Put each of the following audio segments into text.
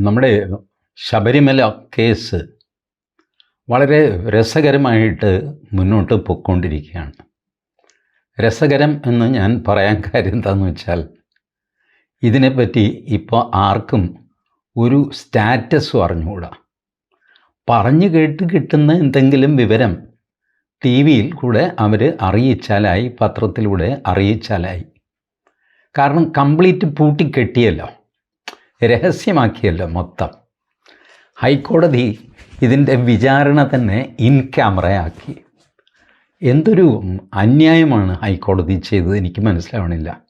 നമ്മുടെ ശബരിമല കേസ് വളരെ രസകരമായിട്ട് മുന്നോട്ട് പൊയ്ക്കൊണ്ടിരിക്കുകയാണ്. രസകരം എന്ന് ഞാൻ പറയാൻ കാര്യം എന്താണെന്ന് വെച്ചാൽ ഇതിനെപ്പറ്റി ഇപ്പോൾ ആർക്കും ഒരു സ്റ്റാറ്റസ് അറിഞ്ഞുകൂടാ. പറഞ്ഞു കേട്ട് കിട്ടുന്ന എന്തെങ്കിലും വിവരം ടി വിയിൽ കൂടെ അവർ അറിയിച്ചാലായി പത്രത്തിലൂടെ അറിയിച്ചാലായി. കാരണം കംപ്ലീറ്റ് പൂട്ടിക്കെട്ടിയല്ലോ. രഹസ്യമാക്കിയല്ലോ മൊത്തം. ഹൈക്കോടതി ഇതിന്റെ വിചാരണ തന്നെ ഇൻ ക്യാമറയാക്കി എന്തൊരു അന്യായമാണ് ഹൈക്കോടതി ചെയ്തത് എനിക്ക് മനസ്സിലാവണില്ല.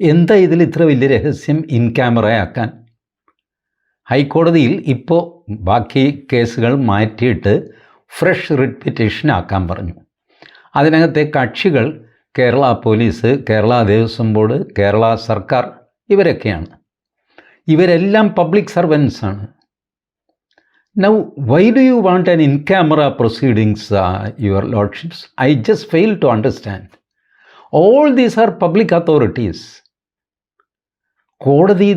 എന്താ ഇതിൽ ഇത്ര വലിയ രഹസ്യം ഇൻ ക്യാമറയാക്കാൻ ഹൈക്കോടതിയിൽ ഇപ്പോൾ ബാക്കി കേസുകൾ മാറ്റിയിട്ട് ഫ്രഷ് റിട്ട് പെറ്റീഷൻ ആക്കാൻ പറഞ്ഞു. അതിനകത്തെ കക്ഷികൾ കേരള പോലീസ് കേരള ദേവസ്വം ബോർഡ് കേരള സർക്കാർ ഇവരൊക്കെയാണ്. ഇവരെല്ലാം പബ്ലിക് സർവൻസ് ആണ്. Now why do you want an in camera proceedings your lordships I just fail to understand all these are public authorities കോടതി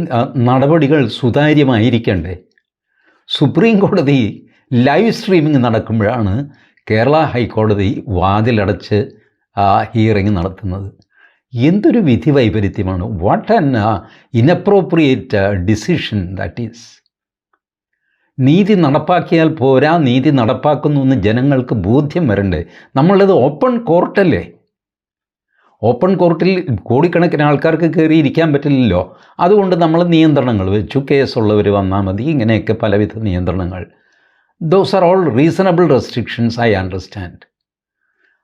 നടപടികൾ സുതാര്യമായിരിക്കണ്ടേ? സുപ്രീം കോടതി ലൈവ് സ്ട്രീമിംഗ് നടക്കുമ്പോഴാണ് കേരള ഹൈക്കോടതി വാതിലടച്ച് ഹിയറിംഗ് നടത്തുന്നത്. എന്തൊരു വിധി വൈപരീത്യമാണ്. What an inappropriate decision that is നീതി നടപ്പാക്കിയാൽ പോരാ നീതി നടപ്പാക്കുന്നു എന്ന് ജനങ്ങൾക്ക് ബോധ്യം വരണ്ടേ. നമ്മളുള്ളത് ഓപ്പൺ കോർട്ടല്ലേ ഓപ്പൺ കോർട്ടിൽ കോടിക്കണക്കിന് ആൾക്കാർക്ക് കയറി ഇരിക്കാൻ പറ്റില്ലല്ലോ. അതുകൊണ്ട് നമ്മൾ നിയന്ത്രണങ്ങൾ വെച്ചു. കേസുള്ളവർ വന്നാൽ മതി. ഇങ്ങനെയൊക്കെ പലവിധ നിയന്ത്രണങ്ങൾ. Those are all reasonable restrictions I understand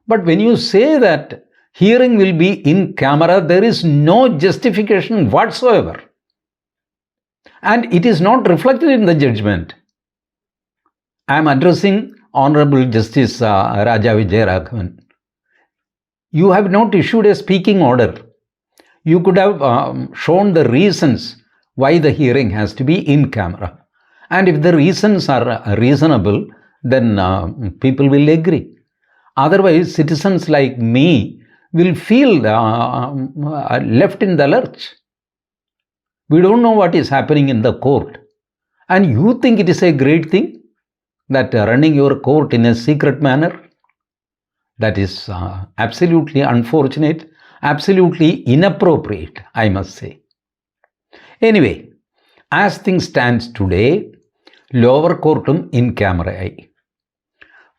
but when you say that hearing will be in camera. There is no justification whatsoever. And it is not reflected in the judgment. I am addressing Honorable Justice uh, Raja You have not issued a speaking order. You could have um, shown the reasons why the hearing has to be in camera. And if the reasons are uh, reasonable, then uh, people will agree. Otherwise, citizens like me will feel uh, uh, left in the lurch. We don't know what is happening in the court. And you think it is a great thing? that uh, running your court in a secret manner that is uh, absolutely unfortunate absolutely inappropriate i must say anyway as things stands today lower കോർട്ടും in ക്യാമറയായി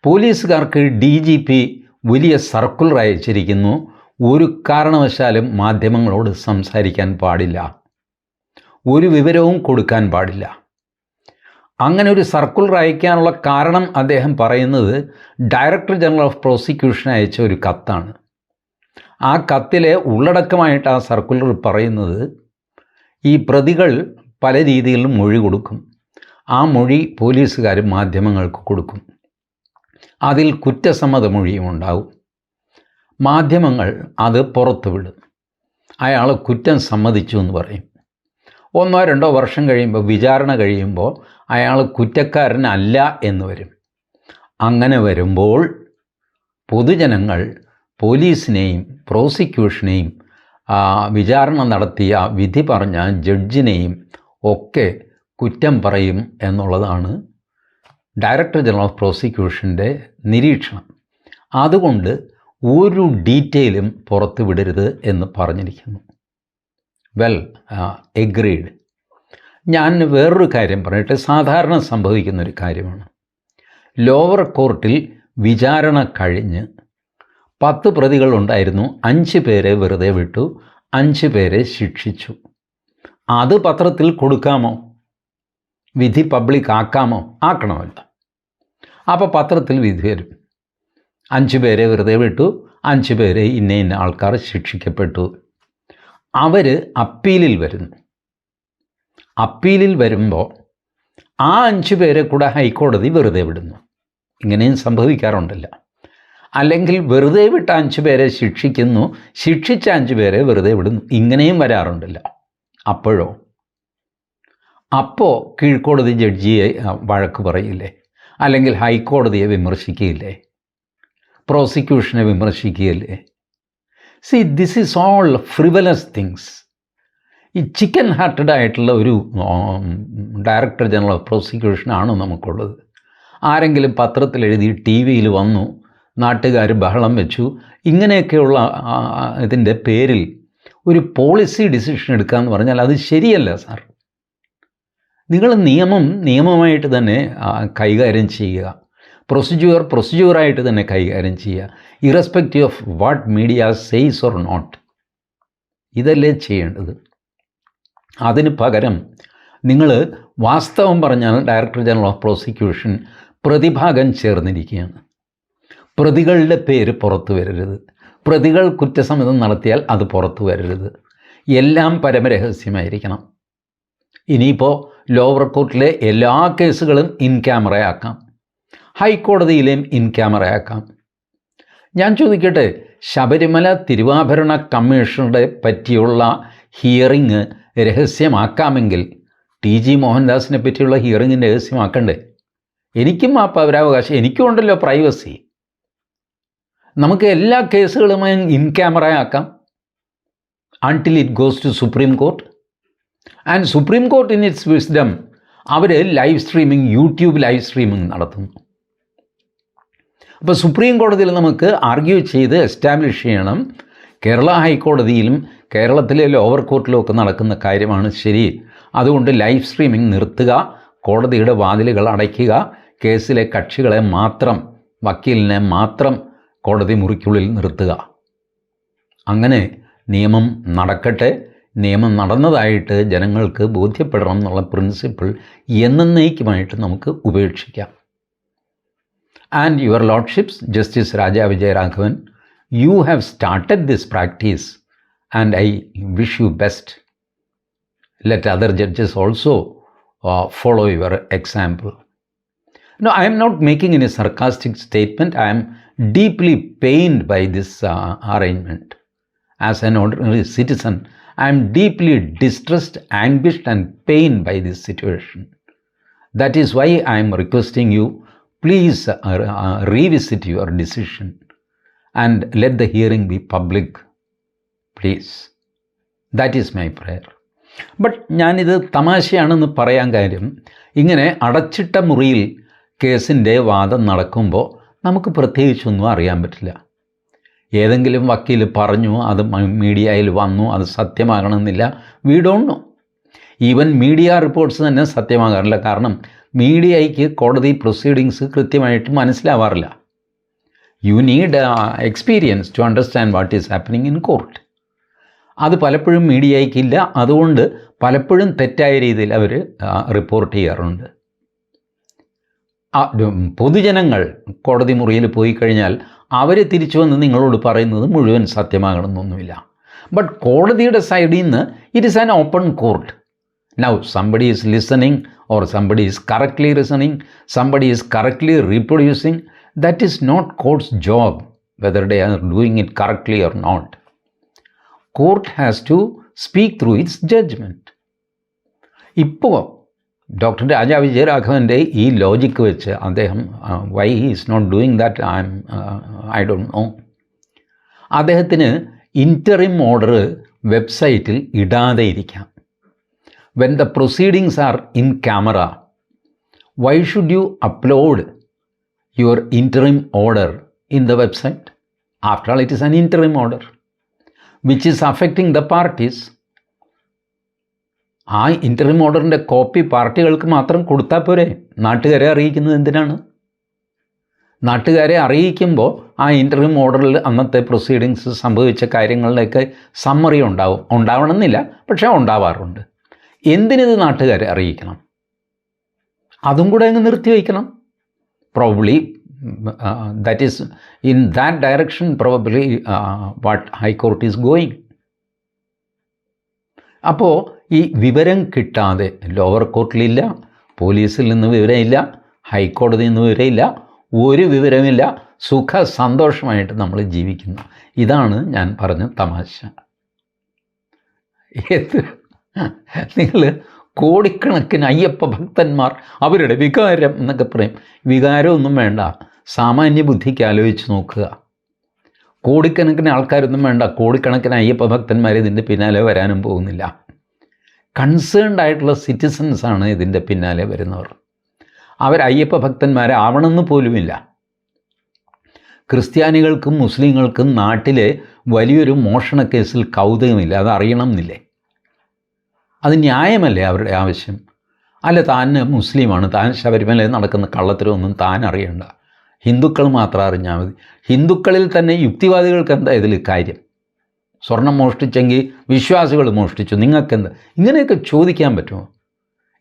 പോലീസുകാർക്ക് D G P വലിയ circular അയച്ചിരിക്കുന്നു ഒരു കാരണവശാലും മാധ്യമങ്ങളോട് സംസാരിക്കാൻ പാടില്ല. ഒരു വിവരവും കൊടുക്കാൻ പാടില്ല. അങ്ങനെ ഒരു സർക്കുലർ അയക്കാനുള്ള കാരണം അദ്ദേഹം പറയുന്നത് ഡയറക്ടർ ജനറൽ ഓഫ് പ്രോസിക്യൂഷൻ അയച്ച ഒരു കത്താണ്. ആ കത്തിലെ ഉള്ളടക്കമായിട്ട് ആ സർക്കുലർ പറയുന്നത് ഈ പ്രതികൾ പല രീതിയിലും മൊഴി കൊടുക്കും. ആ മൊഴി പോലീസുകാർ മാധ്യമങ്ങൾക്ക് കൊടുക്കും. അതിൽ കുറ്റസമ്മത മൊഴിയും ഉണ്ടാവും മാധ്യമങ്ങൾ അത് പുറത്തുവിടും. അയാൾ കുറ്റം സമ്മതിച്ചു എന്ന് പറയും. ഒന്നോ രണ്ടോ വർഷം കഴിയുമ്പോൾ വിചാരണ കഴിയുമ്പോൾ അയാൾ കുറ്റക്കാരനല്ല എന്ന് വരും. അങ്ങനെ വരുമ്പോൾ പൊതുജനങ്ങൾ പോലീസിനെയും പ്രോസിക്യൂഷനെയും വിചാരണ നടത്തിയ വിധി പറഞ്ഞ ജഡ്ജിനെയും ഒക്കെ കുറ്റം പറയും എന്നുള്ളതാണ് ഡയറക്ടർ ജനറൽ ഓഫ് പ്രോസിക്യൂഷന്റെ നിരീക്ഷണം. അതുകൊണ്ട് ഒരു ഡീറ്റെയിലും പുറത്ത് വിടരുത് എന്ന് പറഞ്ഞിരിക്കുന്നു. വെൽ എഗ്രീഡ് ഞാൻ വേറൊരു കാര്യം പറഞ്ഞിട്ട് സാധാരണ സംഭവിക്കുന്ന ഒരു കാര്യമാണ്. ലോവർ കോർട്ടിൽ വിചാരണ കഴിഞ്ഞ് പത്ത് പ്രതികളുണ്ടായിരുന്നു അഞ്ച് പേരെ വെറുതെ വിട്ടു. അഞ്ച് പേരെ ശിക്ഷിച്ചു. അത് പത്രത്തിൽ കൊടുക്കാമോ? വിധി പബ്ലിക് ആക്കാമോ? ആക്കണമല്ലോ. അപ്പോൾ പത്രത്തിൽ വിധി വരും. അഞ്ച് പേരെ വെറുതെ വിട്ടു. അഞ്ച് പേരെ ഇന്ന ഇന്ന ആൾക്കാർ ശിക്ഷിക്കപ്പെട്ടു. അവർ അപ്പീലിൽ വരുന്നു. അപ്പീലിൽ വരുമ്പോൾ ആ അഞ്ച് പേരെ കൂടെ ഹൈക്കോടതി വെറുതെ വിടുന്നു. ഇങ്ങനെയും സംഭവിക്കാറുണ്ടല്ല. അല്ലെങ്കിൽ വെറുതെ വിട്ട അഞ്ച് പേരെ ശിക്ഷിക്കുന്നു. ശിക്ഷിച്ച അഞ്ച് പേരെ വെറുതെ വിടുന്നു. ഇങ്ങനെയും വരാറുണ്ടല്ല. അപ്പോഴോ? അപ്പോൾ കീഴ്ക്കോടതി ജഡ്ജിയെ വഴക്ക് പറയില്ലേ? അല്ലെങ്കിൽ ഹൈക്കോടതിയെ വിമർശിക്കുകയില്ലേ? പ്രോസിക്യൂഷനെ വിമർശിക്കുകയില്ലേ? See this is all frivolous things ഈ ചിക്കൻ ഹാർട്ടഡ് ആയിട്ടുള്ള ഒരു ഡയറക്ടർ ജനറൽ ഓഫ് പ്രോസിക്യൂഷനാണ് നമുക്കുള്ളത്. ആരെങ്കിലും പത്രത്തിൽ എഴുതി ടി വിയിൽ വന്നു നാട്ടുകാർ ബഹളം വെച്ചു ഇങ്ങനെയൊക്കെയുള്ള ഇതിന്റെ പേരിൽ ഒരു പോളിസി ഡിസിഷൻ എടുക്കുക എന്ന് പറഞ്ഞാൽ അത് ശരിയല്ല സാർ. നിങ്ങൾ നിയമം നിയമമായിട്ട് തന്നെ കൈകാര്യം ചെയ്യുക. പ്രൊസീജിയർ പ്രൊസീജിയറായിട്ട് തന്നെ കൈകാര്യം ചെയ്യുക. Irrespective of what media says or not ഇതല്ലേ ചെയ്യേണ്ടത്. അതിന് പകരം നിങ്ങൾ വാസ്തവം പറഞ്ഞാൽ ഡയറക്ടർ ജനറൽ ഓഫ് പ്രോസിക്യൂഷൻ പ്രതിഭാഗം ചേർന്നിരിക്കുകയാണ്. പ്രതികളുടെ പേര് പുറത്തു വരരുത്. പ്രതികൾ കുറ്റസമ്മതം നടത്തിയാൽ അത് പുറത്തു വരരുത്. എല്ലാം പരമരഹസ്യമായിരിക്കണം. ഇനിയിപ്പോൾ ലോവർ കോർട്ടിലെ എല്ലാ കേസുകളും ഇൻ ക്യാമറയാക്കാം ഹൈക്കോടതിയിലെയും ഇൻ ക്യാമറയാക്കാം ഞാൻ ചോദിക്കട്ടെ ശബരിമല തിരുവാഭരണ കമ്മീഷണറെ പറ്റിയുള്ള ഹിയറിങ് രഹസ്യമാക്കാമെങ്കിൽ ടി ജി മോഹൻദാസിനെ പറ്റിയുള്ള ഹിയറിങ് രഹസ്യമാക്കണ്ടേ? എനിക്കും ആ പൗരാവകാശം എനിക്കും ഉണ്ടല്ലോ പ്രൈവസി നമുക്ക് എല്ലാ കേസുകളുമായും ഇൻ ക്യാമറ ആക്കാം. Until it goes to supreme court and supreme court in its wisdom our live streaming YouTube live streaming നടത്തുന്നു. അപ്പോൾ സുപ്രീം കോടതിയിൽ നമുക്ക് ആർഗ്യൂ ചെയ്ത് എസ്റ്റാബ്ലിഷ് ചെയ്യണം. കേരള ഹൈക്കോടതിയിലും കേരളത്തിലെ ലോവർ കോർട്ടിലും ഒക്കെ നടക്കുന്ന കാര്യമാണ് ശരി. അതുകൊണ്ട് ലൈവ് സ്ട്രീമിംഗ് നിർത്തുക കോടതിയുടെ വാതിലുകൾ അടയ്ക്കുക കേസിലെ കക്ഷികളെ മാത്രം വക്കീലിനെ മാത്രം കോടതി മുറിക്കുള്ളിൽ നിർത്തുക. അങ്ങനെ നിയമം നടക്കട്ടെ. നിയമം നടന്നതായിട്ട് ജനങ്ങൾക്ക് ബോധ്യപ്പെടണം എന്നുള്ള പ്രിൻസിപ്പിൾ എന്നേക്കുമായിട്ട് നമുക്ക് ഉപേക്ഷിക്കാം and your lordships justice Raja Vijayaraghavan you have started this practice and I wish you best other judges also uh, follow your example. No, I am not making any sarcastic statement. I am deeply pained by this uh, arrangement. As an ordinary citizen, I am deeply distressed, anguished, and pained by this situation. That is why I am requesting you, please uh, uh, revisit your decision and let the hearing be public. Please. That is my prayer. But ഞാനിത് തമാശയാണെന്ന് പറയാൻ കാര്യം ഇങ്ങനെ അടച്ചിട്ട മുറിയിൽ കേസിന്റെ വാദം നടക്കുമ്പോൾ നമുക്ക് പ്രത്യേകിച്ചൊന്നും അറിയാൻ പറ്റില്ല ഏതെങ്കിലും വക്കീൽ പറഞ്ഞു അത് മീഡിയയിൽ വന്നു അത് സത്യമാകണമെന്നില്ല. We don't know even media reports തന്നെ സത്യമാകാറില്ല. കാരണം മീഡിയയ്ക്ക് കോടതി പ്രൊസീഡിങ്സ് കൃത്യമായിട്ട് മനസ്സിലാവാറില്ല. You need experience to understand what is happening in court അത് പലപ്പോഴും മീഡിയയ്ക്കില്ല. അതുകൊണ്ട് പലപ്പോഴും തെറ്റായ രീതിയിൽ അവർ റിപ്പോർട്ട് ചെയ്യാറുണ്ട്. പൊതുജനങ്ങൾ കോടതി മുറിയിൽ പോയി കഴിഞ്ഞാൽ അവർ തിരിച്ചു വന്ന് നിങ്ങളോട് പറയുന്നത് മുഴുവൻ സത്യമാകണമെന്നൊന്നുമില്ല. ബട്ട് കോടതിയുടെ സൈഡിൽ നിന്ന് it is an open court now somebody is listening or somebody is correctly listening somebody is correctly reproducing that is not court's job whether they are doing it correctly or not court has to speak through its judgment ഇപ്പോൾ doctor Raja വിജയരാഘവന്റെ ഈ logic വെച്ച് അദ്ദേഹം why is not doing that I am I don't know അദ്ദേഹത്തിന് interim order വെബ്സൈറ്റിൽ ഇടാതെ ഇരിക്കാം. When the proceedings are in camera why should you upload your interim order in the website after all it is an interim order which is affecting the parties ആ interview ഓർഡറിന്റെ copy പാർട്ടികൾക്ക് മാത്രം കൊടുത്താൽ പോരെ? നാട്ടുകാരെ അറിയിക്കുന്നത് എന്തിനാണ്? നാട്ടുകാരെ അറിയിക്കുമ്പോൾ ആ ഇന്റർവ്യൂ ഓർഡറിൽ അന്നത്തെ പ്രൊസീഡിങ്സ് സംഭവിച്ച കാര്യങ്ങളുടെയൊക്കെ സമ്മറി ഉണ്ടാവും. ഉണ്ടാവണമെന്നില്ല പക്ഷേ ഉണ്ടാവാറുണ്ട്. എന്തിനിത് നാട്ടുകാരെ അറിയിക്കണം? അതും കൂടെ അങ്ങ് നിർത്തി വയ്ക്കണം. Probably that is in that direction probably what high court is going അപ്പോൾ ഈ വിവരം കിട്ടാതെ ലോവർ കോർട്ടിലില്ല പോലീസിൽ നിന്ന് വിവരമില്ല ഹൈക്കോടതിയിൽ നിന്ന് വിവരമില്ല ഒരു വിവരമില്ല സുഖ സന്തോഷമായിട്ട് നമ്മൾ ജീവിക്കുന്നു. ഇതാണ് ഞാൻ പറഞ്ഞ തമാശ. ഏത് നിങ്ങൾ കോടിക്കണക്കിന് അയ്യപ്പ ഭക്തന്മാർ അവരുടെ വികാരം എന്നൊക്കെ പറയും. വികാരമൊന്നും വേണ്ട സാമാന്യ ബുദ്ധിക്ക് ആലോചിച്ച് നോക്കുക. കോടിക്കണക്കിന് ആൾക്കാരൊന്നും വേണ്ട കോടിക്കണക്കിന് അയ്യപ്പ ഭക്തന്മാർ ഇതിന്റെ പിന്നാലെ വരാനും പോകുന്നില്ല. കൺസേൺഡ് ആയിട്ടുള്ള സിറ്റിസൺസാണ് ഇതിന്റെ പിന്നാലെ വരുന്നവർ. അവർ അയ്യപ്പ ഭക്തന്മാരാവണമെന്ന് പോലുമില്ല. ക്രിസ്ത്യാനികൾക്കും മുസ്ലിങ്ങൾക്കും നാട്ടിലെ വലിയൊരു മോഷണ കേസിൽ കൗതുകമില്ല. അത് അറിയണം എന്നില്ലേ അത് ന്യായമല്ലേ അവരുടെ ആവശ്യം? അല്ല താൻ മുസ്ലിമാണ്. താൻ ശബരിമലയിൽ നടക്കുന്ന കള്ളത്തരമൊന്നും താൻ അറിയണ്ട. ഹിന്ദുക്കൾ മാത്രം അറിഞ്ഞാൽ മതി. ഹിന്ദുക്കളിൽ തന്നെ യുക്തിവാദികൾക്ക് എന്താ ഇതിൽ കാര്യം? സ്വർണം മോഷ്ടിച്ചെങ്കിൽ വിശ്വാസികൾ മോഷ്ടിച്ചു. നിങ്ങൾക്കെന്ത്? ഇങ്ങനെയൊക്കെ ചോദിക്കാൻ പറ്റുമോ?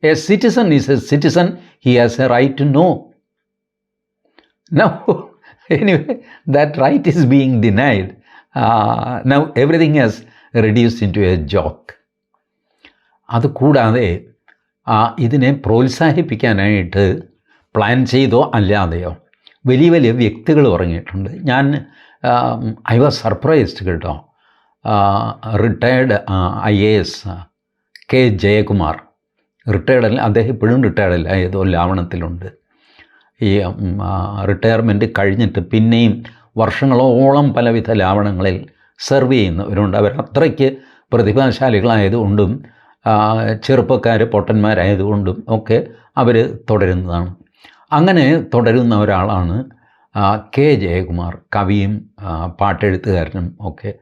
A citizen is a citizen he has a right to know now anyway that right is being denied now everything has reduce in to a joke അതുകൂടാതെ കൂടാതെ ഇതിനെ പ്രോത്സാഹിപ്പിക്കാനായിട്ട് പ്ലാൻ ചെയ്തോ അല്ലാതെയോ വലിയ വലിയ വ്യക്തികൾ ഉറങ്ങിയിട്ടുണ്ട്. ഞാൻ ഐ വാസ് സർപ്രൈസ്ഡ് കേട്ടോ. Retired I A S K Jayakumar. Retired അല്ല അദ്ദേഹം ഇപ്പോഴും റിട്ടയർഡ് അല്ല ഏതോ ലാവണത്തിലുണ്ട്. ഈ റിട്ടയർമെന്റ് കഴിഞ്ഞിട്ട് പിന്നെയും വർഷങ്ങളോളം പലവിധ ലാവണങ്ങളിൽ സെർവ് ചെയ്യുന്നവരുണ്ട്. അവർ അത്രയ്ക്ക് പ്രതിഭാശാലികളായതുകൊണ്ടും ചെറുപ്പക്കാർ പൊട്ടന്മാരായതുകൊണ്ടും ഒക്കെ അവർ തുടരുന്നതാണ്. അങ്ങനെ തുടരുന്ന ഒരാളാണ് കെ ജയകുമാർ. കവിയും പാട്ടെഴുത്തുകാരനും ഒക്കെ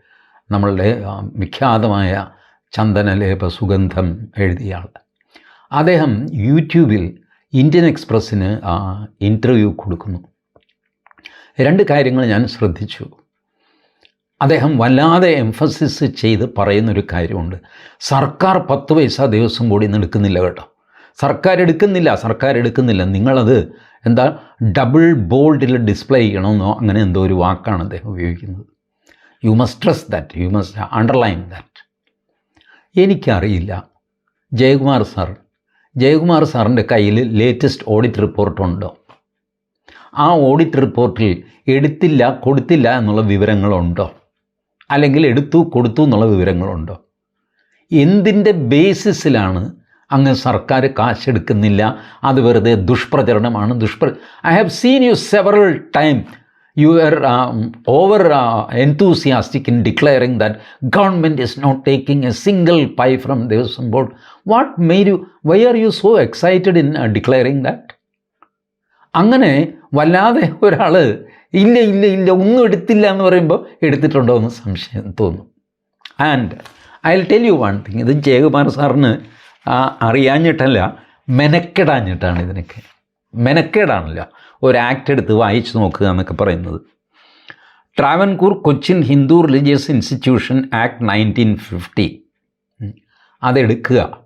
നമ്മളുടെ വിഖ്യാതമായ ചന്ദനലേപ സുഗന്ധം എഴുതിയ ആൾ അദ്ദേഹം യൂട്യൂബിൽ ഇന്ത്യൻ എക്സ്പ്രസ്സിന് ഇന്റർവ്യൂ കൊടുക്കുന്നു. രണ്ട് കാര്യങ്ങൾ ഞാൻ ശ്രദ്ധിച്ചു. അദ്ദേഹം വല്ലാതെ എംഫസിസ് ചെയ്ത് പറയുന്നൊരു കാര്യമുണ്ട്. സർക്കാർ പത്ത് പൈസ ദിവസം കൂടി എടുക്കുന്നില്ല കേട്ടോ. സർക്കാർ എടുക്കുന്നില്ല സർക്കാർ എടുക്കുന്നില്ല. നിങ്ങളത് എന്താ ഡബിൾ ബോൾഡിൽ ഡിസ്പ്ലേ ചെയ്യണമെന്നോ അങ്ങനെ എന്തോ ഒരു വാക്കാണ് അദ്ദേഹം ഉപയോഗിക്കുന്നത്. You must stress that you must underline that എനിക്കറിയില്ല. ജയകുമാർ സാർ ജയകുമാർ സാറിന്റെ കയ്യിൽ ലേറ്റസ്റ്റ് ഓഡിറ്റ് റിപ്പോർട്ടുണ്ടോ ആ ഓഡിറ്റ് റിപ്പോർട്ടിൽ എടുത്തില്ല കൊടുത്തില്ല എന്നുള്ള വിവരങ്ങളുണ്ടോ? അല്ലെങ്കിൽ എടുത്തു കൊടുത്തു എന്നുള്ള വിവരങ്ങളുണ്ടോ? എന്തിന്റെ ബേസിസിലാണ് അങ്ങ് സർക്കാർ കാശെടുക്കുന്നില്ല? അത് വെറുതെ ദുഷ്പ്രചരണമാണ് ദുഷ്പ്ര I have seen you several time you are over enthusiastic in declaring that government is not taking a single pie from Devasam board. What made you, why are you so excited in uh, declaring that? അങ്ങനെ വല്ലാതെ ഒരാൾ ഇല്ല ഇല്ല ഇല്ല ഒന്നും എടുത്തില്ല എന്ന് പറയുമ്പോൾ എടുത്തിട്ടുണ്ടോ എന്ന് സംശയം തോന്നും and I will tell you one thing ഇത് ജയകുമാർ സാറിന് അറിയാഞ്ഞിട്ടല്ല മെനക്കെടാഞ്ഞിട്ടാണ് ഇതിനൊക്കെ മെനക്കേടാണല്ലോ ഒരു ആക്ട് എടുത്ത് വായിച്ചു നോക്കുക എന്നൊക്കെ പറയുന്നത്. Travancore Cochin Hindu religious institution act nineteen fifty അതെടുക്കുക.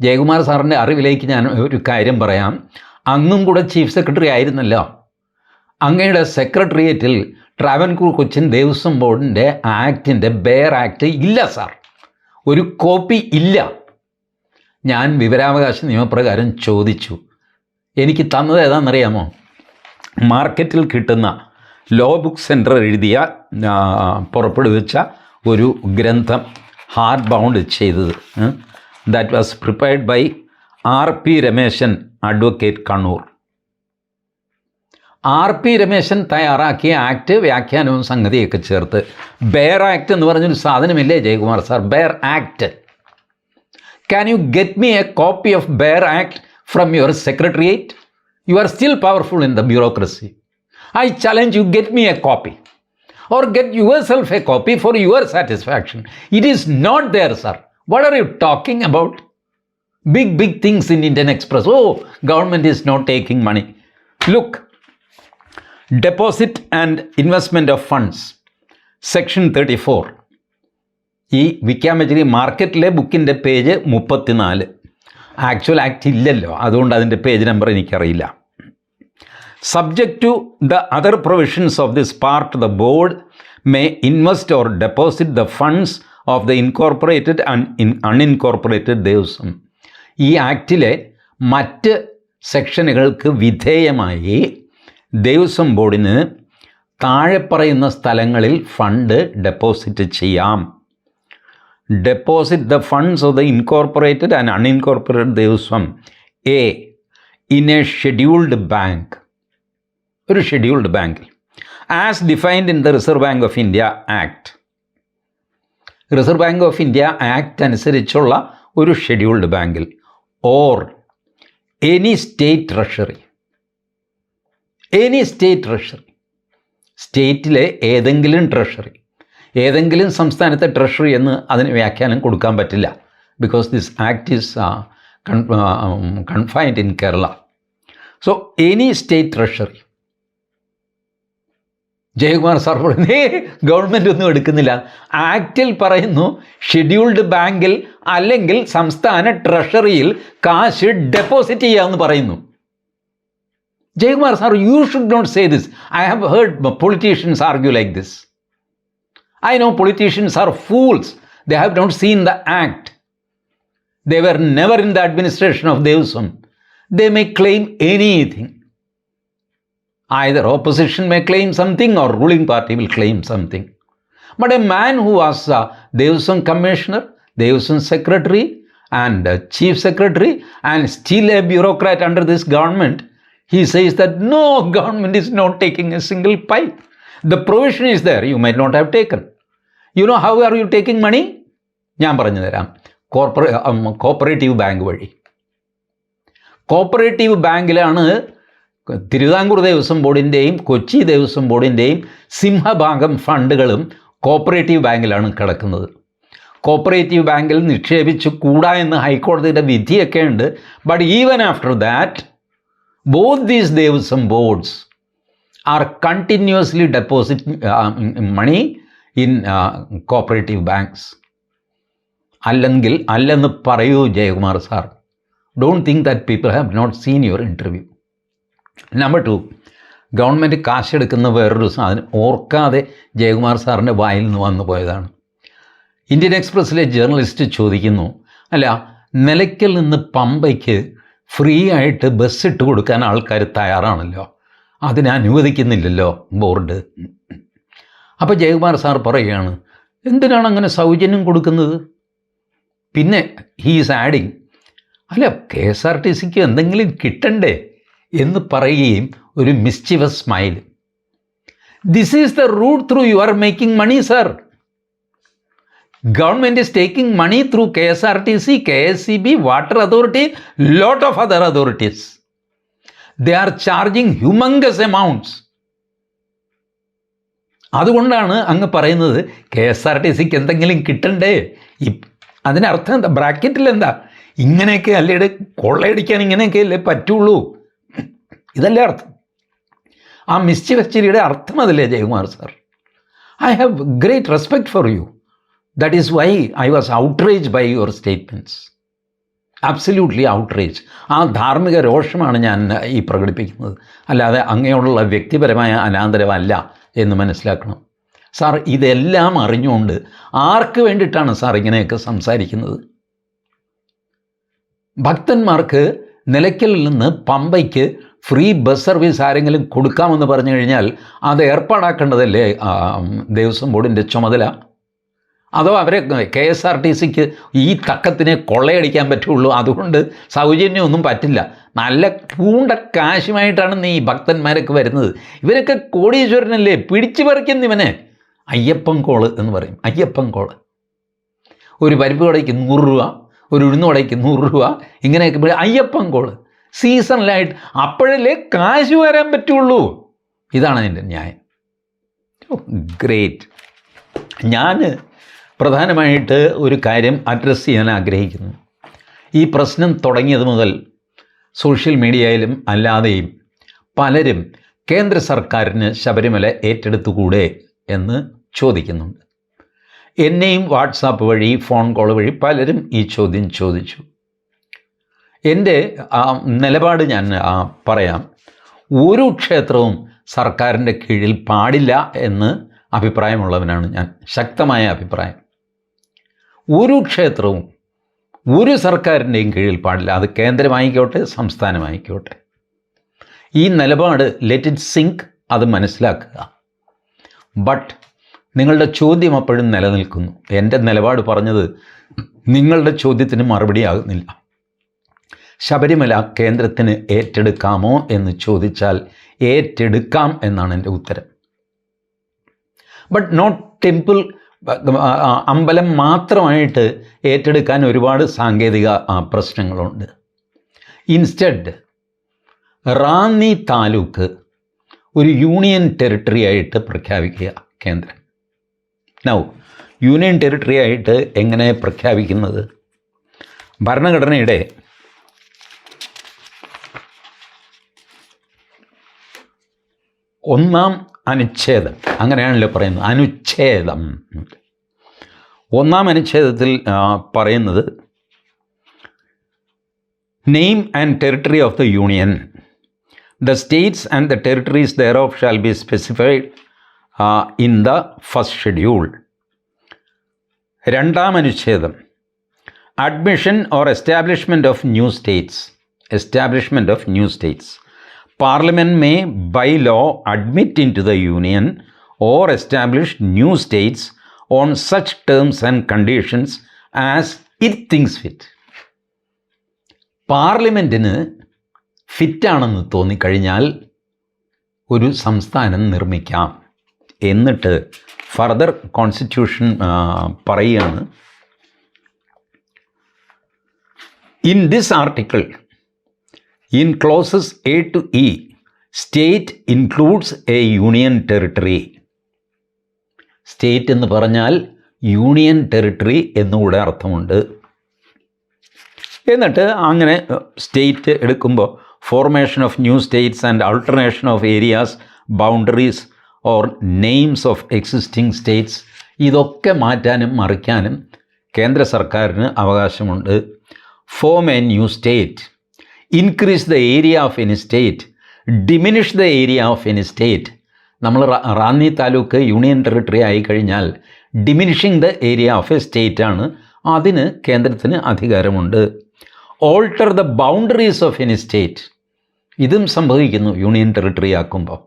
Jayakumar സാറിന്റെ അറിവിലേക്ക് ഞാൻ ഒരു കാര്യം പറയാം. അന്നും കൂടെ ചീഫ് സെക്രട്ടറി ആയിരുന്നല്ലോ. അങ്ങയുടെ സെക്രട്ടേറിയറ്റിൽ ട്രാവൻകൂർ കൊച്ചിൻ ദേവസ്വം ബോർഡിന്റെ ആക്ടിന്റെ ബെയർ ആക്ട് ഇല്ല സാർ. ഒരു കോപ്പി ഇല്ല. ഞാൻ വിവരാവകാശ നിയമപ്രകാരം ചോദിച്ചു. എനിക്ക് തന്നത് ഏതാണെന്നറിയാമോ? മാർക്കറ്റിൽ കിട്ടുന്ന ലോ ബുക്ക് സെന്റർ എഴുതിയ പുറപ്പെടുവിച്ച ഒരു ഗ്രന്ഥം ഹാർഡ് ബൗണ്ട് ചെയ്തത് that was prepared by R P Rameshan advocate Kannur. R P Rameshan തയ്യാറാക്കിയ ആക്ട് വ്യാഖ്യാനവും സംഗതിയൊക്കെ ചേർത്ത് ബെയർ ആക്ട് എന്ന് പറഞ്ഞൊരു സാധനമില്ലേ Jayakumar sir? Bare act can you get me a copy of bare act from your secretariat? You are still powerful in the bureaucracy. I challenge you, get me a copy. Or get yourself a copy for your satisfaction. It is not there, sir. What are you talking about? Big, big things in Indian Express. Oh, government is not taking money. Look, deposit and investment of funds. Section 34. ഈ വിക്കാമെച്ചറി മാർക്കറ്റിലെ ബുക്കിന്റെ page മുപ്പത്തിനാല് actual act ഇല്ലല്ലോ അതുകൊണ്ട് അതിന്റെ page number എനിക്കറിയില്ല subject to the other provisions of this part the board may invest or deposit the funds of the incorporated un unincorporated Devaswom ഈ ആക്റ്റിലെ മറ്റ് സെക്ഷനുകൾക്ക് വിധേയമായി ദേവസ്വം ബോർഡിന് താഴെ പറയുന്ന സ്ഥലങ്ങളിൽ ഫണ്ട് ഡെപ്പോസിറ്റ് ചെയ്യാം. Deposit the funds of the incorporated and unincorporated Devaswom a in a scheduled bank. ഒരു ഷെഡ്യൂൾഡ് ബാങ്കിൽ as defined in the reserve bank of India act reserve bank of India act അനുസരിച്ചുള്ള ഒരു scheduled ബാങ്കിൽ or any state treasury any state treasury സ്റ്റേറ്റിലെ ഏതെങ്കിലും treasury ഏതെങ്കിലും സംസ്ഥാനത്തെ treasury എന്ന് അതിന് വ്യാഖ്യാനം കൊടുക്കാൻ പറ്റില്ല. Because this act is confined in Kerala so any state treasury Jayakumar sir പറയുന്നേ ഗവൺമെന്റ് ഒന്നും എടുക്കുന്നില്ല. ആക്റ്റിൽ പറയുന്നു ഷെഡ്യൂൾഡ് ബാങ്കിൽ അല്ലെങ്കിൽ സംസ്ഥാന ട്രഷറിയിൽ കാശ് ഡെപ്പോസിറ്റ് ചെയ്യാമെന്ന് പറയുന്നു. Jayakumar sir you should not say this I have heard politicians argue like this I know politicians are fools they have not seen the act they were never in the administration of Devaswom they may claim anything. Either opposition may claim something or ruling party will claim something. But a man who was a Devsam commissioner, Devsam secretary, and a chief secretary, and still a bureaucrat under this government, he says that no government is not taking a single pipe. The provision is there, you might not have taken. You know how are you taking money? ഞാൻ പറഞ്ഞു തരാം കോർപ്പറേ cooperative bank വഴി cooperative ബാങ്കിലാണ് Thiruvithamkoor Devaswom ബോർഡിന്റെയും കൊച്ചി ദേവസ്വം ബോർഡിന്റെയും സിംഹഭാഗം ഫണ്ടുകളും cooperative ബാങ്കിലാണ് കിടക്കുന്നത്. കോപ്പറേറ്റീവ് ബാങ്കിൽ നിക്ഷേപിച്ച് കൂടാ എന്ന് ഹൈക്കോടതിയുടെ വിധിയൊക്കെ ഉണ്ട്. But even after that both these Devaswom boards are continuously deposit money in cooperative banks. അല്ലെങ്കിൽ അല്ലെന്ന് പറയൂ Jayakumar sir. Don't think that people have not seen your interview number two government കാശെടുക്കുന്ന വേറൊരു സാധനം ഓർക്കാതെ ജയകുമാർ സാറിന്റെ വായിൽ നിന്ന് വന്നു പോയതാണ്. ഇന്ത്യൻ എക്സ്പ്രസ്സിലെ ജേർണലിസ്റ്റ് ചോദിക്കുന്നു അല്ല നിലയ്ക്കൽ നിന്ന് പമ്പയ്ക്ക് ഫ്രീ ആയിട്ട് ബസ് ഇട്ട് കൊടുക്കാൻ ആൾക്കാർ തയ്യാറാണല്ലോ? അതിനെ അനുവദിക്കുന്നില്ലല്ലോ ബോർഡ് അപ്പോൾ ജയകുമാർ സാർ പറയുകയാണ് എന്തിനാണ് അങ്ങനെ സൗജന്യം കൊടുക്കുന്നത്? പിന്നെ ഹീ ഈസ് ആഡിങ് അല്ല കെ എസ് ആർ ടി സിക്ക് എന്തെങ്കിലും കിട്ടണ്ടേ? എന്ന് പറയുകയും ഒരു mischievous smile this is the route through you are making money sir government is taking money through K S R T C K S E B water authority lot of other authorities they are charging humongous amounts അതുകൊണ്ടാണ് അങ്ങ് പറയുന്നത് K S R T സിക്ക് എന്തെങ്കിലും കിട്ടണ്ടേ? അതിനർത്ഥം എന്താ? ബ്രാക്കറ്റിൽ എന്താ ഇങ്ങനെയൊക്കെ അല്ലേ കൊള്ളയടിക്കാൻ ഇങ്ങനെയൊക്കെ അല്ലേ പറ്റുള്ളൂ. ഇതല്ലേ അർത്ഥം? ആ മിസ്ചിവച്ചിരിയുടെ അർത്ഥം അതല്ലേ Jayakumar sir? I have great respect for you that is why I was outrage by your statements absolutely outrage ആ ധാർമ്മിക രോഷമാണ് ഞാൻ ഈ പ്രകടിപ്പിക്കുന്നത്. അല്ലാതെ അങ്ങനെയുള്ള വ്യക്തിപരമായ അനാന്തരമല്ല എന്ന് മനസ്സിലാക്കണം. സാർ ഇതെല്ലാം അറിഞ്ഞുകൊണ്ട് ആർക്ക് വേണ്ടിയിട്ടാണ് സാർ ഇങ്ങനെയൊക്കെ സംസാരിക്കുന്നത്? ഭക്തന്മാർക്ക് നിലയ്ക്കലിൽ നിന്ന് പമ്പയ്ക്ക് ഫ്രീ ബസ് സർവീസ് ആരെങ്കിലും കൊടുക്കാമെന്ന് പറഞ്ഞു കഴിഞ്ഞാൽ അത് ഏർപ്പാടാക്കേണ്ടതല്ലേ? ദേവസ്വം ബോർഡിന്റെ ചുമതല. അതോ അവരെ കെ എസ് ആർ ടി സിക്ക് ഈ തക്കത്തിനെ കൊള്ളയടിക്കാൻ പറ്റുള്ളൂ. അതുകൊണ്ട് സൗജന്യമൊന്നും പറ്റില്ല. നല്ല പൂണ്ട കാശുമായിട്ടാണ് നീ ഭക്തന്മാരൊക്കെ വരുന്നത്. ഇവരൊക്കെ കോടീശ്വരനല്ലേ? പിടിച്ചു പറിക്കുന്ന ഇവനെ. അയ്യപ്പൻ കോൾ എന്ന് പറയും. അയ്യപ്പൻ കോൾ. ഒരു പരിപ്പ് കടയ്ക്ക് നൂറ് രൂപ ഒരു ഉഴുന്നു കടയ്ക്ക് നൂറ് രൂപ ഇങ്ങനെയൊക്കെ അയ്യപ്പൻ കോൾ. സീസണിലായിട്ട് അപ്പോഴല്ലേ കാശ് വരാൻ പറ്റുള്ളൂ. ഇതാണ് അതിന്റെ ന്യായം. ഗ്രേറ്റ് ഞാൻ പ്രധാനമായിട്ട് ഒരു കാര്യം അഡ്രസ്സ് ചെയ്യാൻ ആഗ്രഹിക്കുന്നു. ഈ പ്രശ്നം തുടങ്ങിയത് മുതൽ സോഷ്യൽ മീഡിയയിലും അല്ലാതെയും പലരും കേന്ദ്ര സർക്കാരിന് ശബരിമല ഏറ്റെടുത്തുകൂടെ എന്ന് ചോദിക്കുന്നുണ്ട്. എന്നെയും വാട്സാപ്പ് വഴി ഫോൺ കോൾ വഴി പലരും ഈ ചോദ്യം ചോദിച്ചു. എന്റെ നിലപാട് ഞാൻ പറയാം. ഒരു ക്ഷേത്രവും സർക്കാരിന്റെ കീഴിൽ പാടില്ല എന്ന് അഭിപ്രായമുള്ളവനാണ് ഞാൻ. ശക്തമായ അഭിപ്രായം. ഒരു ക്ഷേത്രവും ഒരു സർക്കാരിന്റെയും കീഴിൽ പാടില്ല. അത് കേന്ദ്രമായിക്കോട്ടെ സംസ്ഥാനമായിക്കോട്ടെ. ഈ നിലപാട് ലെറ്റ് ഇറ്റ് സിങ്ക് അത് മനസ്സിലാക്കുക. ബട്ട് നിങ്ങളുടെ ചോദ്യം അപ്പോഴും നിലനിൽക്കുന്നു. എന്റെ നിലപാട് പറഞ്ഞത് നിങ്ങളുടെ ചോദ്യത്തിന് മറുപടി ആകുന്നില്ല. ശബരിമല കേന്ദ്രത്തിന് ഏറ്റെടുക്കാമോ എന്ന് ചോദിച്ചാൽ ഏറ്റെടുക്കാം എന്നാണ് എന്റെ ഉത്തരം. ബട്ട് നോട്ട് ടെമ്പിൾ അമ്പലം മാത്രമായിട്ട് ഏറ്റെടുക്കാൻ ഒരുപാട് സാങ്കേതിക പ്രശ്നങ്ങളുണ്ട്. ഇൻസ്റ്റഡ് റാന്നി താലൂക്ക് ഒരു യൂണിയൻ ടെറിട്ടറി ആയിട്ട് പ്രഖ്യാപിക്കുക കേന്ദ്രം. നൗ യൂണിയൻ ടെറിട്ടറി ആയിട്ട് എങ്ങനെ പ്രഖ്യാപിക്കുന്നത്? ഭരണഘടനയുടെ ഒന്നാം അനുച്ഛേദം. അങ്ങനെയാണല്ലോ പറയുന്നത്. അനുച്ഛേദം. ഒന്നാം അനുച്ഛേദത്തിൽ പറയുന്നത് name and territory of the union the states and the territories there of shall be specified in the first schedule രണ്ടാം അനുച്ഛേദം admission or establishment of new states establishment of new states parliament may by law admit in to the union or establish new states on such terms and conditions as it things fit പാർലമെന്റിന് ഫിറ്റാണെന്ന് തോന്നിക്കഴിഞ്ഞാൽ ഒരു സംസ്ഥാനം നിർമ്മിക്കാം. എന്നിട്ട് further constitution പറയുകയാണ്. In this article in clauses A to E state includes a union territory state എന്ന് പറഞ്ഞാൽ യൂണിയൻ ടെറിട്ടറി എന്നുകൂടെ അർത്ഥമുണ്ട്. എന്നിട്ട് അങ്ങനെ സ്റ്റേറ്റ് എടുക്കുമ്പോൾ formation of new states and alternation of areas boundaries or names of existing states ഇതൊക്കെ മാറ്റാനും മറിക്കാനും കേന്ദ്ര സർക്കാരിന് അവകാശമുണ്ട്. Form a new state increase the area of any state diminish the area of any state നമ്മൾ Ranni taluk union territory ആയി കഴിഞ്ഞാൽ diminishing the area of a state ആണ്. അതിന് കേന്ദ്രത്തിന് അധികാരമുണ്ട്. Alter the boundaries of any state ഇതും സംഭവിക്കുന്നു യൂണിയൻ ടെറിട്ടറി ആക്കുമ്പോൾ.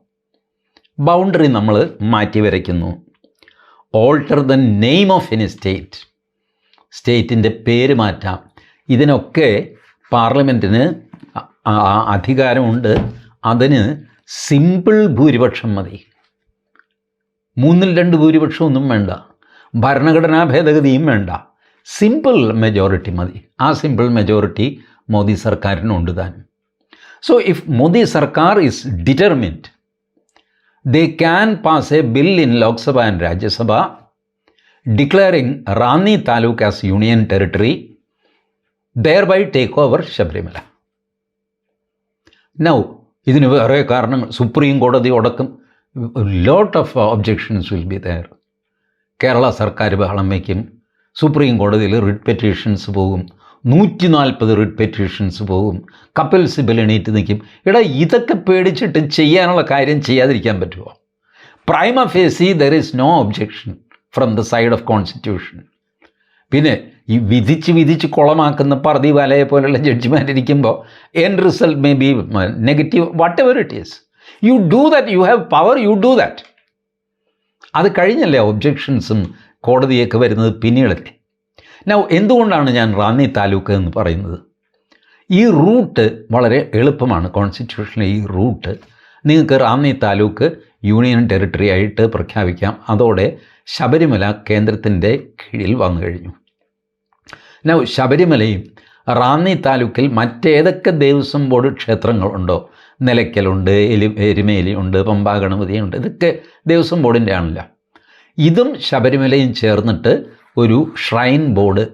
ബൗണ്ടറി നമ്മൾ മാറ്റി വരയ്ക്കുന്നു. Alter the name of any state സ്റ്റേറ്റിന്റെ പേര് മാറ്റാം. ഇതിനൊക്കെ പാർലമെന്റിന് അധികാരമുണ്ട്. അതിന് സിമ്പിൾ ഭൂരിപക്ഷം മതി. മൂന്നിൽ രണ്ട് ഭൂരിപക്ഷം ഒന്നും വേണ്ട. ഭരണഘടനാ ഭേദഗതിയും വേണ്ട. സിമ്പിൾ മെജോറിറ്റി മതി. ആ സിമ്പിൾ മെജോറിറ്റി മോദി സർക്കാരിനുണ്ട് താൻ. So if Modi sarkar is determined they can pass a bill in Lok Sabha and Rajya Sabha declaring Ranni taluk as union territory thereby take over over Now, ഇതിന് വേറെ കാരണങ്ങൾ. Supreme കോടതി അടക്കം lot of objections will be there Kerala സർക്കാർ ബഹളം വയ്ക്കും supreme കോടതിയിൽ writ petitions പോകും. നൂറ്റി നാൽപ്പത് റിട്ട് പെറ്റീഷൻസ് പോകും. കപ്പൽ സിബിൽ എണീറ്റ് നിൽക്കും. എടാ ഇതൊക്കെ പേടിച്ചിട്ട് ചെയ്യാനുള്ള കാര്യം ചെയ്യാതിരിക്കാൻ പറ്റുമോ prima facie there is no objection from the side of constitution പിന്നെ ഈ വിധിച്ച് വിധിച്ച് കുളമാക്കുന്ന പർദി വലയെ പോലുള്ള ജഡ്ജിമാർ ഇരിക്കുമ്പോൾ end result may be negative whatever it is you do that you have power you do that അത് കഴിഞ്ഞല്ലേ ഒബ്ജെക്ഷൻസും കോടതിയൊക്കെ വരുന്നത് പിന്നീടല്ലേ നൗ എന്തുകൊണ്ടാണ് ഞാൻ റാന്നി താലൂക്ക് എന്ന് പറയുന്നത്? ഈ റൂട്ട് വളരെ എളുപ്പമാണ്. കോൺസ്റ്റിറ്റ്യൂഷനിലെ ഈ റൂട്ട് നിങ്ങൾക്ക് റാന്നി താലൂക്ക് യൂണിയൻ ടെറിട്ടറി ആയിട്ട് പ്രഖ്യാപിക്കാം. അതോടെ ശബരിമല കേന്ദ്രത്തിന്റെ കീഴിൽ വന്നു കഴിഞ്ഞു. നൗ ശബരിമലയും റാന്നി താലൂക്കിൽ മറ്റേതൊക്കെ ദേവസ്വം ബോർഡ് ക്ഷേത്രങ്ങളുണ്ടോ? നിലയ്ക്കലുണ്ട് എലി എരുമേലിയുണ്ട് പമ്പാ ഗണപതിയുണ്ട് ഇതൊക്കെ ദേവസ്വം ബോർഡിന്റെ ആണല്ലോ. ഇതും ശബരിമലയും ചേർന്നിട്ട് ഒരു ഷ്രൈൻ ബോർഡ്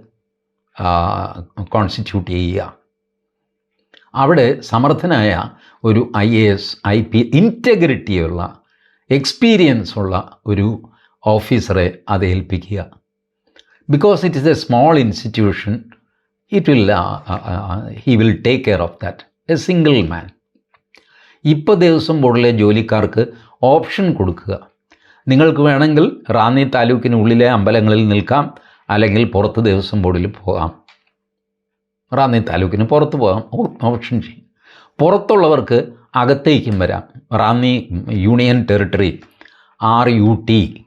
കോൺസ്റ്റിറ്റ്യൂട്ട് ചെയ്യുക. അവിടെ സമർത്ഥനായ ഒരു I A S I P ഇന്റഗ്രിറ്റിയുള്ള experience ഉള്ള ഒരു ഓഫീസറെ അത് ഏൽപ്പിക്കുക. Because it is a small institution it will he will take care of that a single man ഇപ്പോൾ ദേവസ്വം ബോർഡിലെ ജോലിക്കാർക്ക് ഓപ്ഷൻ കൊടുക്കുക. നിങ്ങൾക്ക് വേണമെങ്കിൽ റാന്നി താലൂക്കിനുള്ളിലെ അമ്പലങ്ങളിൽ നിൽക്കാം അല്ലെങ്കിൽ പുറത്ത് ദേവസ്വം ബോർഡിൽ പോകാം. റാന്നി താലൂക്കിന് പുറത്ത് പോകാം ഓപ്ഷൻ ചെയ്യും. പുറത്തുള്ളവർക്ക് അകത്തേക്കും വരാം. Ranni union territory R U T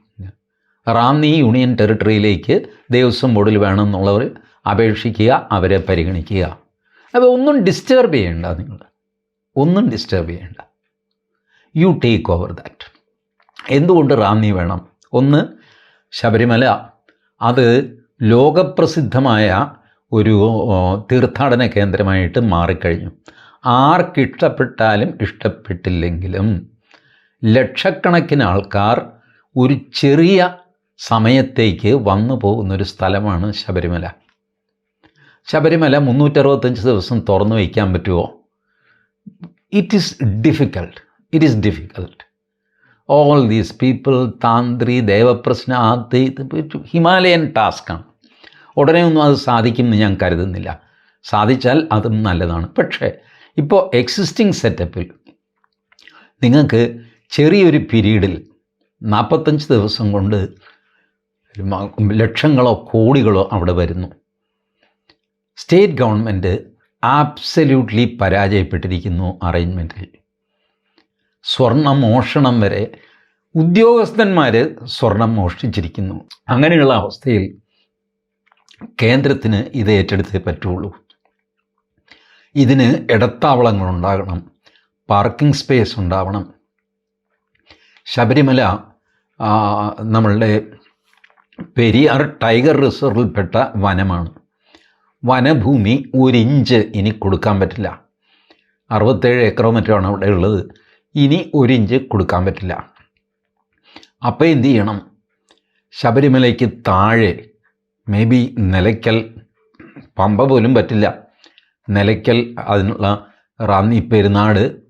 Ranni union ടെറിട്ടറിയിലേക്ക് Devaswom ബോർഡിൽ വേണമെന്നുള്ളവർ അപേക്ഷിക്കുക അവരെ പരിഗണിക്കുക. അപ്പോൾ ഒന്നും ഡിസ്റ്റർബ് ചെയ്യേണ്ട നിങ്ങൾ. ഒന്നും ഡിസ്റ്റർബ് ചെയ്യേണ്ട. യു ടേക്ക് ഓവർ ദാറ്റ് എന്തുകൊണ്ട് റാന്നി വേണം? ഒന്ന് ശബരിമല അത് ലോകപ്രസിദ്ധമായ ഒരു തീർത്ഥാടന കേന്ദ്രമായിട്ട് മാറിക്കഴിഞ്ഞു. ആർക്കിഷ്ടപ്പെട്ടാലും ഇഷ്ടപ്പെട്ടില്ലെങ്കിലും ലക്ഷക്കണക്കിന് ആൾക്കാർ ഒരു ചെറിയ സമയത്തേക്ക് വന്നു പോകുന്നൊരു സ്ഥലമാണ് ശബരിമല. ശബരിമല മുന്നൂറ്ററുപത്തഞ്ച് ദിവസം തുറന്നു വയ്ക്കാൻ പറ്റുമോ? It is difficult it is difficult all these people Tandi ദേവപ്രശ്ന ആദ്യ ഹിമാലയൻ ടാസ്ക്കാണ് ഉടനെ ഒന്നും അത് സാധിക്കുമെന്ന് ഞാൻ കരുതുന്നില്ല. സാധിച്ചാൽ അതും നല്ലതാണ്. പക്ഷേ ഇപ്പോൾ എക്സിസ്റ്റിംഗ് സെറ്റപ്പിൽ നിങ്ങൾക്ക് ചെറിയൊരു പീരീഡിൽ നാൽപ്പത്തഞ്ച് ദിവസം കൊണ്ട് ലക്ഷങ്ങളോ കോടികളോ അവിടെ വരുന്നു. സ്റ്റേറ്റ് ഗവൺമെന്റ് ആബ്സല്യൂട്ട്ലി പരാജയപ്പെട്ടിരിക്കുന്നു അറേഞ്ച്മെന്റിൽ സ്വർണ മോഷണം വരെ ഉദ്യോഗസ്ഥന്മാർ സ്വർണം മോഷ്ടിച്ചിരിക്കുന്നു. അങ്ങനെയുള്ള അവസ്ഥയിൽ കേന്ദ്രത്തിന് ഇത് ഏറ്റെടുത്തേ പറ്റുള്ളൂ. ഇതിന് ഇടത്താവളങ്ങൾ ഉണ്ടാകണം. പാർക്കിംഗ് സ്പേസ് ഉണ്ടാവണം. ശബരിമല നമ്മളുടെ പെരിയാർ ടൈഗർ റിസർവിൽപ്പെട്ട വനമാണ്. വനഭൂമി ഒരിഞ്ച് ഇനി കൊടുക്കാൻ പറ്റില്ല. അറുപത്തേഴ് ഏക്കർ മറ്റാണ് അവിടെ ഉള്ളത്. ഇനി ഒരിഞ്ച് കൊടുക്കാൻ പറ്റില്ല. അപ്പോൾ എന്തു ചെയ്യണം? ശബരിമലയ്ക്ക് താഴെ മേ ബി നിലയ്ക്കൽ പമ്പ പോലും പറ്റില്ല. നിലയ്ക്കൽ അതിനുള്ള റാന്നി പെരുന്നാട്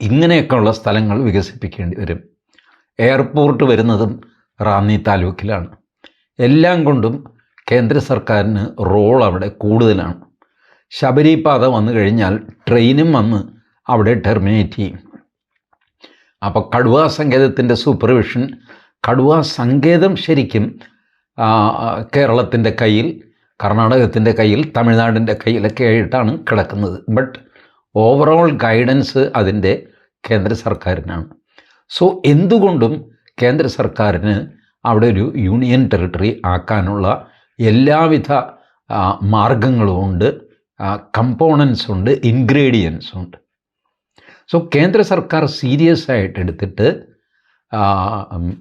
ഇങ്ങനെയൊക്കെയുള്ള സ്ഥലങ്ങൾ വികസിപ്പിക്കേണ്ടി വരും. എയർപോർട്ട് വരുന്നതും റാന്നി താലൂക്കിലാണ്. എല്ലാം കൊണ്ടും കേന്ദ്ര സർക്കാരിന് റോൾ അവിടെ കൂടുതലാണ്. ശബരിപാത വന്നു കഴിഞ്ഞാൽ ട്രെയിനും വന്ന് അവിടെ ടെർമിനേറ്റ് ചെയ്യും. അപ്പോൾ കടുവാ സങ്കേതത്തിന്റെ സൂപ്പർവിഷൻ കടുവാ സങ്കേതം ശരിക്കും കേരളത്തിന്റെ കയ്യിൽ കർണാടകത്തിന്റെ കയ്യിൽ തമിഴ്നാടിന്റെ കയ്യിലൊക്കെ ആയിട്ടാണ് കിടക്കുന്നത്. ബട്ട് ഓവറോൾ ഗൈഡൻസ് അതിന്റെ കേന്ദ്ര സർക്കാരിനാണ്. സോ എന്തുകൊണ്ടും കേന്ദ്ര സർക്കാരിന് അവിടെ ഒരു യൂണിയൻ ടെറിട്ടറി ആക്കാനുള്ള എല്ലാവിധ മാർഗങ്ങളുമുണ്ട് കമ്പോണൻസ് ഉണ്ട്. ഇൻഗ്രീഡിയൻസ് ഉണ്ട് സോ കേന്ദ്ര സർക്കാർ സീരിയസ് ആയിട്ട് എടുത്തിട്ട്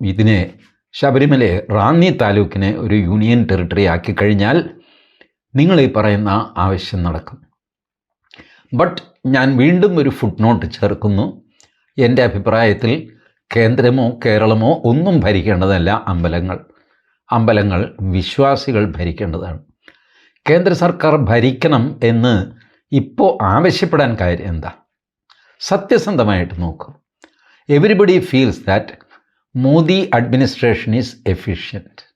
ഇതിനെ ശബരിമലയെ റാന്നി താലൂക്കിനെ ഒരു യൂണിയൻ ടെറിട്ടറി ആക്കി കഴിഞ്ഞാൽ നിങ്ങൾ ഈ പറയുന്ന ആവശ്യം നടക്കും. ബട്ട് ഞാൻ വീണ്ടും ഒരു ഫുട് നോട്ട് ചേർക്കുന്നു. എന്റെ അഭിപ്രായത്തിൽ കേന്ദ്രമോ കേരളമോ ഒന്നും ഭരിക്കേണ്ടതല്ല അമ്പലങ്ങൾ. അമ്പലങ്ങൾ വിശ്വാസികൾ ഭരിക്കേണ്ടതാണ്. കേന്ദ്ര സർക്കാർ ഭരിക്കണം എന്ന് ഇപ്പോൾ ആവശ്യപ്പെടാൻ കാര്യം എന്താ? സത്യസന്ധമായിട്ട് നോക്കൂ. Everybody feels that Modi administration is efficient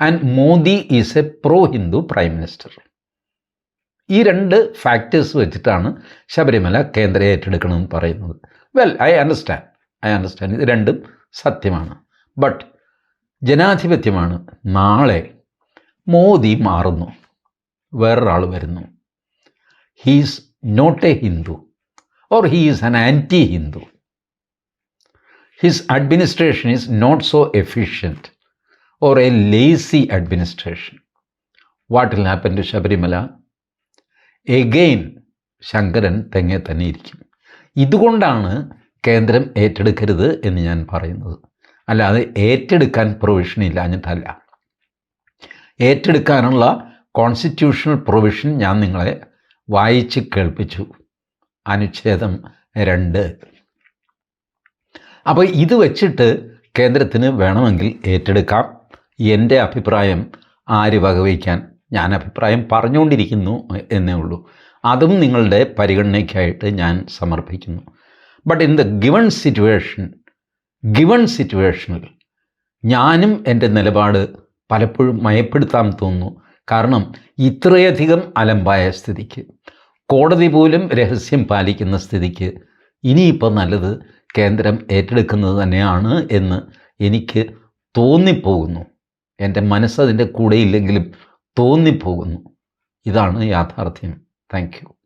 and Modi is a pro Hindu prime minister ഈ രണ്ട് ഫാക്ടേഴ്സ് വെച്ചിട്ടാണ് ശബരിമല കേന്ദ്ര ഏറ്റെടുക്കണമെന്ന് പറയുന്നത്. Well I understand I understand ഇത് രണ്ടും സത്യമാണ്. ബട്ട് ജനാധിപത്യമാണ്. നാളെ മോദി മാറുന്നു. വേറൊരാൾ വരുന്നു. He's not a Hindu or he's an anti Hindu his administration is not so efficient or a lazy administration what will happen to Sabarimala again Sankaran തെങ്ങെ തന്നെ ഇരിക്കും. ഇതുകൊണ്ടാണ് കേന്ദ്രം ഏറ്റെടുക്കരുത് എന്ന് ഞാൻ പറയുന്നത്. അല്ലാതെ ഏറ്റെടുക്കാൻ പ്രൊവിഷൻ ഇല്ലാഞ്ഞിട്ടല്ല ഏറ്റെടുക്കാനുള്ള കോൺസ്റ്റിറ്റ്യൂഷണൽ പ്രൊവിഷൻ ഞാൻ നിങ്ങളെ വായിച്ച് കേൾപ്പിച്ചു. അനുച്ഛേദം രണ്ട്. അപ്പോൾ ഇത് വെച്ചിട്ട് കേന്ദ്രത്തിന് വേണമെങ്കിൽ ഏറ്റെടുക്കാം. എന്റെ അഭിപ്രായം ആര് വകവയ്ക്കാൻ? ഞാൻ അഭിപ്രായം പറഞ്ഞുകൊണ്ടിരിക്കുന്നു എന്നേ ഉള്ളൂ. അതും നിങ്ങളുടെ പരിഗണനയ്ക്കായിട്ട് ഞാൻ സമർപ്പിക്കുന്നു. But in the given situation given സിറ്റുവേഷനിൽ ഞാനും എന്റെ നിലപാട് പലപ്പോഴും മയപ്പെടുത്താൻ തോന്നുന്നു. കാരണം ഇത്രയധികം അലമ്പായ സ്ഥിതിക്ക് കോടതി പോലും രഹസ്യം പാലിക്കുന്ന സ്ഥിതിക്ക് ഇനിയിപ്പോൾ നല്ലത് കേന്ദ്രം ഏറ്റെടുക്കുന്നത് തന്നെയാണ് എന്ന് എനിക്ക് തോന്നിപ്പോകുന്നു. എന്റെ മനസ്സതിന്റെ കൂടെയില്ലെങ്കിലും തോന്നിപ്പോകുന്നു. ഇതാണ് യാഥാർത്ഥ്യം. താങ്ക്